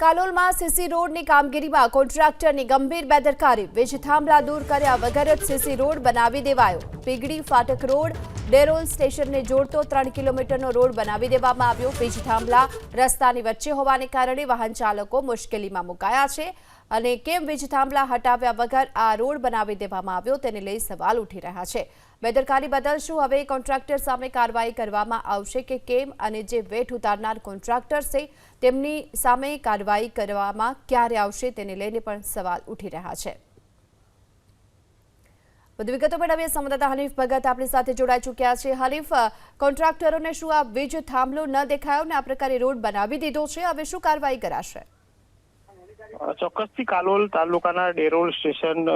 કાલોલમાં CC રોડની કામગીરીમાં કોન્ટ્રાક્ટરની ગંભીર બેદરકારી વીજ થાંભલા દૂર કર્યા વગર જ સીસી રોડ બનાવી દેવાયો. પીગડી ફાટક રોડ, ડેરોલ સ્ટેશનને જોડતો ત્રણ કિલોમીટરનો રોડ બનાવી દેવામાં આવ્યો. વીજ થાંભલા રસ્તાની વચ્ચે હોવાને કારણે વાહન ચાલકો મુશ્કેલીમાં મુકાયા છે અને કેમ વીજ થાંભલા હટાવ્યા વગર આ રોડ બનાવી દેવામાં આવ્યો તેને લઈ સવાલ ઉઠી રહ્યા છે. બેદરકારી બદલ શું હવે કોન્ટ્રાક્ટર સામે કાર્યવાહી કરવામાં આવશે કે કેમ અને જે વેઠ ઉતારનાર કોન્ટ્રાક્ટર છે તેમની સામે કાર્યવાહી કરવામાં ક્યારે આવશે તેને લઈને પણ સવાલ ઉઠી રહ્યા છે. વધુ વિગતો મેળવીએ. સંવાદદાતા હનીફ ભગત આપણી સાથે જોડાઈ ચૂક્યા છે. હનીફ કોન્ટ્રાક્ટરોને શું આ વીજ થાંભલો ન દેખાયો ને આ પ્રકારે રોડ બનાવી દીધો છે? હવે શું કાર્યવાહી કરાશે? ચોક્કસથી કાલોલ તાલુકાના ડેરોલ સ્ટેશન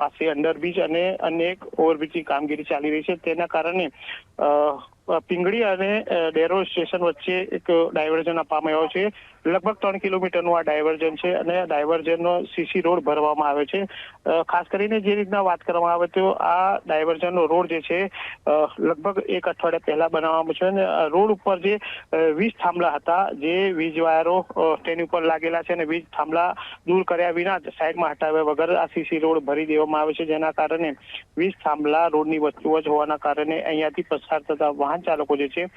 પાસે અંડરબ્રિજ અને અનેક ઓવરબ્રિજની કામગીરી ચાલી રહી છે. તેના કારણે પિંગળી અને ડેરો સ્ટેશન વચ્ચે એક ડાયવર્ઝન આપવામાં આવ્યો છે. લગભગ ત્રણ કિલોમીટરનું આ ડાયવર્ઝન છે અને ડાયવર્ઝનનો સીસી રોડ ભરવામાં આવ્યો છે. ખાસ કરીને જે રીતના વાત કરવામાં આવે તો આ ડાયવર્ઝનનો રોડ જે છે લગભગ એક અઠવાડિયા પહેલા બનાવવામાં છે અને રોડ ઉપર જે વીજ થાંભલા હતા, જે વીજ વાયરો તેની ઉપર લાગેલા છે અને વીજ થાંભલા દૂર કર્યા વિના સાઈડમાં હટાવ્યા વગર આ સીસી રોડ ભરી દેવામાં આવે છે. જેના કારણે વીજ થાંભલા રોડની વચ્ચોવચ હોવાના કારણે અહીંયાથી પસાર થતા વાહન ચાલકો જે છે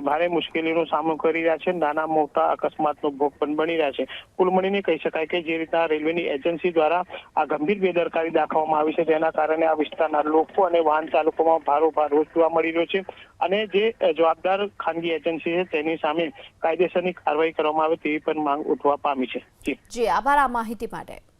ભારે મુશ્કેલીનો સામનો કરી રહ્યા છે. નાના મોટા અકસ્માતનો ભોગ પણ બની રહ્યા છે. કુલ મળીને કહી શકાય કે જે રીતના રેલવેની એજન્સી દ્વારા આ ગંભીર બેદરકારી દાખવવામાં આવી છે, તેના કારણે આ વિસ્તારના લોકો અને વાહન ચાલકોમાં ભારોભાર રોષ જોવા મળી રહ્યો છે અને જે જવાબદાર ખાનગી એજન્સી છે, તેની સામે કાયદેસરની કાર્યવાહી કરવામાં આવે તેવી પણ માંગ ઉઠવા પામી છે. જી, આભાર આ માહિતી માટે.